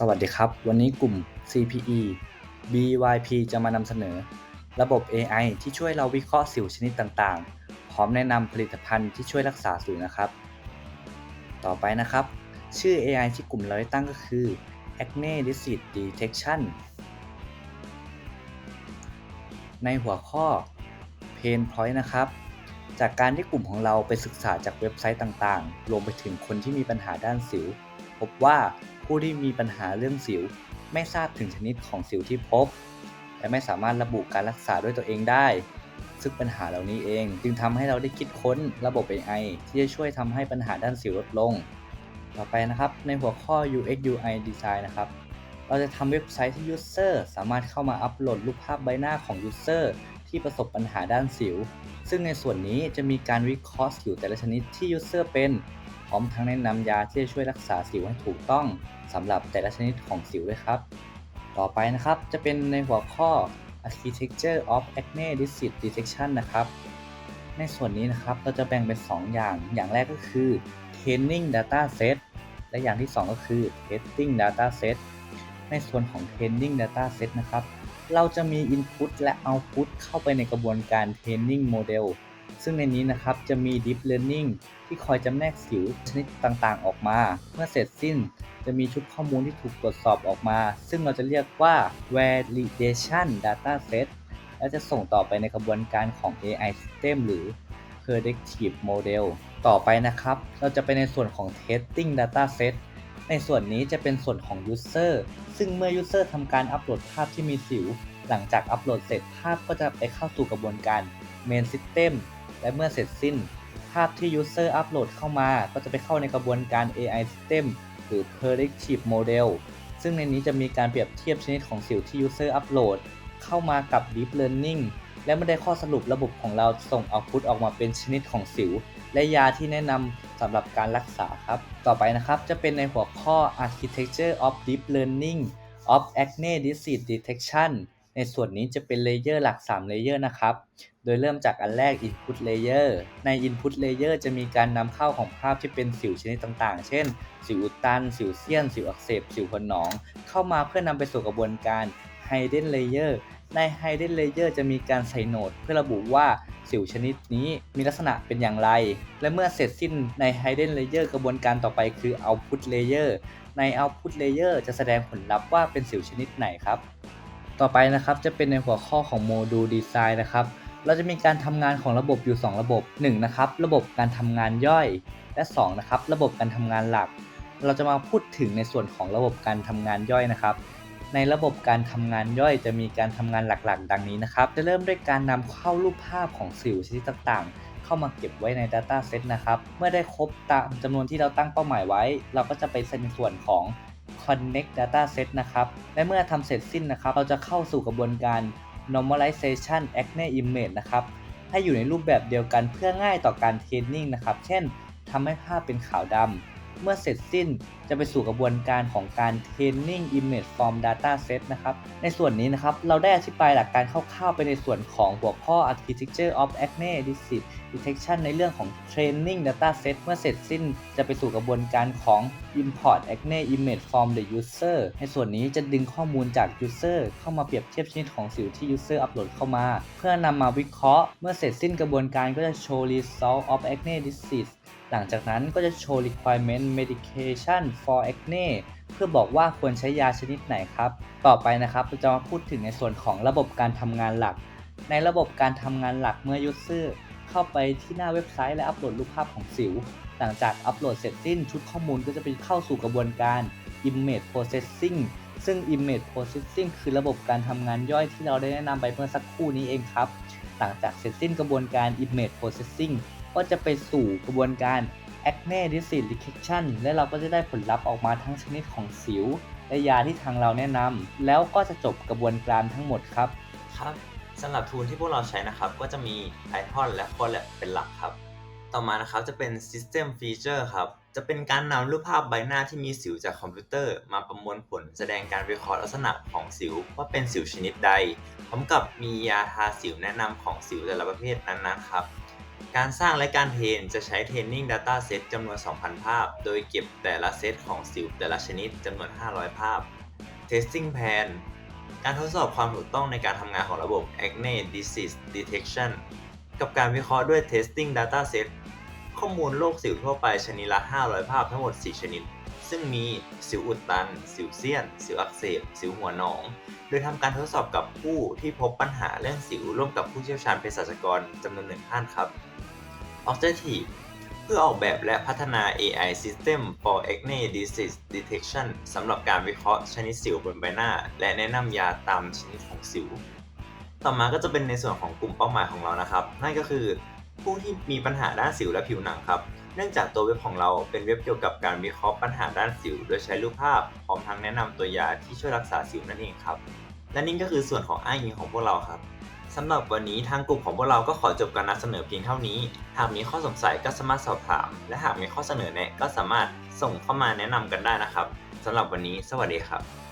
สวัสดีครับ วันนี้กลุ่ม CPE BYP จะมานำเสนอ ระบบ AI ที่ช่วยเราวิเคราะห์สิวชนิดต่างๆ พร้อมแนะนำผลิตภัณฑ์ที่ช่วยรักษาสิวนะครับ ต่อไปนะครับ ชื่อ AI ที่กลุ่มเราได้ตั้งก็คือ Acne Disease Detection ในหัวข้อ Pain Point นะครับ จากการที่กลุ่มของเราไปศึกษาจากเว็บไซต์ต่างๆ รวมไปถึงคนที่มีปัญหาด้านสิว บว่าผู้ที่มีปัญหาเรื่องสิว ไม่ทราบถึงชนิดของสิวที่พบ และไม่สามารถระบุการรักษาด้วยตัวเองได้ ซึ่งปัญหาเหล่านี้เองจึงทำให้เราได้คิดค้นระบบ AI ที่จะช่วยทำให้ปัญหาด้านสิวลดลง ต่อไปนะครับในหัวข้อ UX UI Design นะครับเราจะทำเว็บไซต์ที่ User สามารถเข้ามาอัปโหลดรูปภาพใบหน้าของ User ที่ประสบปัญหาด้านสิว ซึ่งในส่วนนี้จะมีการวิเคราะห์สิวแต่ละชนิดที่ User เป็น ร้อมทั้งแนะนำยาที่จะช่วยรักษาสิวให้ถูกต้องสำหรับแต่ละชนิดของสิวด้วยครับ ต่อไปนะครับจะเป็นในหัวข้อ Architecture of Acne Disease Detection นะครับ ในส่วนนี้นะครับเราจะแบ่งเป็น 2 อย่าง อย่างแรกก็คือ Training Data Set และอย่างที่ 2 ก็คือ Testing Data Set ในส่วนของ Training Data Set นะครับ เราจะมี Input และ Output เข้าไปในกระบวนการ Training Model ซึ่งในนี้นะครับจะมี Deep Learning ที่คอยจำแนกสิวชนิดต่างๆ ออกมา เมื่อเสร็จสิ้นจะมีชุดข้อมูลที่ถูกตรวจสอบออกมา ซึ่งเราจะเรียกว่า Validation Data Set และจะส่งต่อไปในกระบวนการของ AI System หรือ Predictive Model ต่อไปนะครับ เราจะไปในส่วนของ Testing Data Set ในส่วนนี้จะเป็นส่วนของ User ซึ่งเมื่อ User ทำการอัปโหลดภาพที่มีสิว หลังจากอัปโหลดเสร็จภาพก็จะไปเข้าสู่กระบวนการ Main System และเมื่อเสร็จสิ้น ภาพที่ User อัปโหลดเข้ามา ก็จะไปเข้าในกระบวนการ AI System หรือ Predictive Model ซึ่งในนี้จะมีการเปรียบเทียบชนิดของสิวที่ User อัปโหลดเข้ามากับ Deep Learning และเมื่อได้ข้อสรุประบบของเราส่ง Output ออกมาเป็นชนิดของสิว และยาที่แนะนำสำหรับการรักษาครับ ต่อไปนะครับจะเป็นในหัวข้อ Architecture of Deep Learning of Acne Disease Detection ในส่วนนี้จะเป็นเลเยอร์หลัก 3 เลเยอร์นะครับ โดยเริ่มจากอันแรก Input Layer ใน Input Layer จะมีการนำเข้าของภาพที่เป็นสิวชนิดต่างๆ เช่น สิวอุดตัน สิวเซียน สิวอักเสบ สิวขนหนอง เข้ามาเพื่อนำไปสู่กระบวนการ Hidden Layer ใน Hidden Layer จะมีการใส่โหนดเพื่อระบุว่าสิวชนิดนี้มีลักษณะเป็นอย่างไร และเมื่อเสร็จสิ้นใน Hidden Layer กระบวนการต่อไปคือ Output Layer ใน Output Layer จะแสดงผลลัพธ์ว่าเป็นสิวชนิดไหนครับ ต่อไปนะครับจะเป็นในหัวข้อของ Module Design นะครับเราจะมีการทำงานของระบบอยู่ 2 ระบบ1นะครับระบบการทำงานย่อย และ2นะครับระบบการทำงานหลัก เราจะมาพูดถึงในส่วนของระบบการทำงานย่อยนะครับ ในระบบการทำงานย่อยจะมีการทำงานหลักๆ ดังนี้นะครับ จะเริ่มด้วยการนำเข้ารูปภาพของสิวชนิดต่างๆ เข้ามาเก็บไว้ใน Data Set นะครับ เมื่อได้ครบตามจำนวนที่เราตั้งเป้าหมายไว้ เราก็จะไปในส่วนของ Connect Data Set นะครับ และเมื่อทำเสร็จสิ้นนะครับ เราจะเข้าสู่กระบวนการ Normalization Acne Image นะครับ ให้อยู่ในรูปแบบเดียวกันเพื่อง่ายต่อการเทรนนิ่งนะครับ เช่นทำให้ภาพเป็นขาวดำ เมื่อเสร็จสิ้นจะไปสู่กระบวนการของการ Training Image from Data Set นะครับ ในส่วนนี้นะครับเราได้อธิบายหลักการคร่าวๆไปในส่วนของหัวข้อ Architecture of Acne Disease Detection ในเรื่องของ Training Data Set เมื่อเสร็จสิ้นจะไปสู่กระบวนการของ Import Acne Image from the User ในส่วนนี้จะดึงข้อมูลจาก User เข้ามาเปรียบเทียบชนิดของสิวที่ User อัปโหลดเข้ามา เพื่อนำมาวิเคราะห์ เมื่อเสร็จสิ้นกระบวนการก็จะโชว์ Result of Acne Disease หลังจากนั้นก็จะโชว์ requirement medication for acne เพื่อบอกว่าควรใช้ยาชนิดไหนครับ ต่อไปนะครับเราจะมาพูดถึงในส่วนของระบบการทำงานหลัก ในระบบการทำงานหลักเมื่อ user เข้าไปที่หน้าเว็บไซต์และอัปโหลดรูปภาพของสิว หลังจากอัปโหลดเสร็จสิ้นชุดข้อมูลก็จะไปเข้าสู่กระบวนการ image processing ซึ่ง image processing คือระบบการทำงานย่อยที่เราได้แนะนำไปเมื่อสักครู่นี้เองครับ หลังจากเสร็จสิ้นกระบวนการ image processing ก็จะไปสู่กระบวนการ acne disease detection และเราก็จะได้ผลลัพธ์ออกมาทั้งชนิดของสิว และยาที่ทางเราแนะนำแล้วก็จะจบกระบวนการทั้งหมดครับ ครับสำหรับทูลที่พวกเราใช้นะครับ ก็จะมี Python และ Colab เป็นหลักครับ ต่อมานะครับจะเป็น System Feature ครับ จะเป็นการนำรูปภาพใบหน้าที่มีสิวจากคอมพิวเตอร์ มาประมวลผลแสดงการวิเคราะห์ลักษณะของสิว ว่าเป็นสิวชนิดใด พร้อมกับมียาทาสิวแนะนำของสิวแต่ละประเภทนั้นๆครับ การสร้างและการเทรนจะใช้ Training Data Set จำนวน 2,000 ภาพ โดยเก็บแต่ละเซตของสิวแต่ละชนิดจำนวน 500 ภาพ Testing Plan การทดสอบความถูกต้องในการทำงานของระบบ Acne Disease Detection กับการวิเคราะห์ด้วย Testing Data Set ข้อมูลโรคสิวทั่วไปชนิดละ 500 ภาพทั้งหมด 4 ชนิด ซึ่งมีสิวอุดตัน สิวเซียน สิวอักเสบ สิวหัวหนอง โดยทำการทดสอบกับผู้ที่พบปัญหาเรื่องสิวร่วมกับผู้เชี่ยวชาญเภสัชกรจำนวนหนึ่งท่านครับ Objective เพื่อออกแบบและพัฒนา AI System for Acne Disease Detection สำหรับการวิเคราะห์ชนิดสิวบนใบหน้า และแนะนำยาตามชนิดของสิว ต่อมาก็จะเป็นในส่วนของกลุ่มเป้าหมายของเรานะครับ นั่นก็คือผู้ที่มีปัญหาด้านสิวและผิวหนังครับ เนื่องจากตัวเว็บของเราเป็นเว็บเกี่ยวกับการวิเคราะห์ปัญหาด้านสิว โดยใช้รูปภาพพร้อมทั้งแนะนำตัวยาที่ช่วยรักษาสิวนั่นเองครับ และนี่ก็คือส่วนของอ้างอิงของพวกเราครับ สำหรับวันนี้ทางกลุ่มของพวกเราก็ขอจบการนำเสนอเพียงเท่านี้ หากมีข้อสงสัยก็สามารถสอบถาม และหากมีข้อเสนอแนะก็สามารถส่งเข้ามาแนะนำกันได้นะครับสำหรับวันนี้ สวัสดีครับ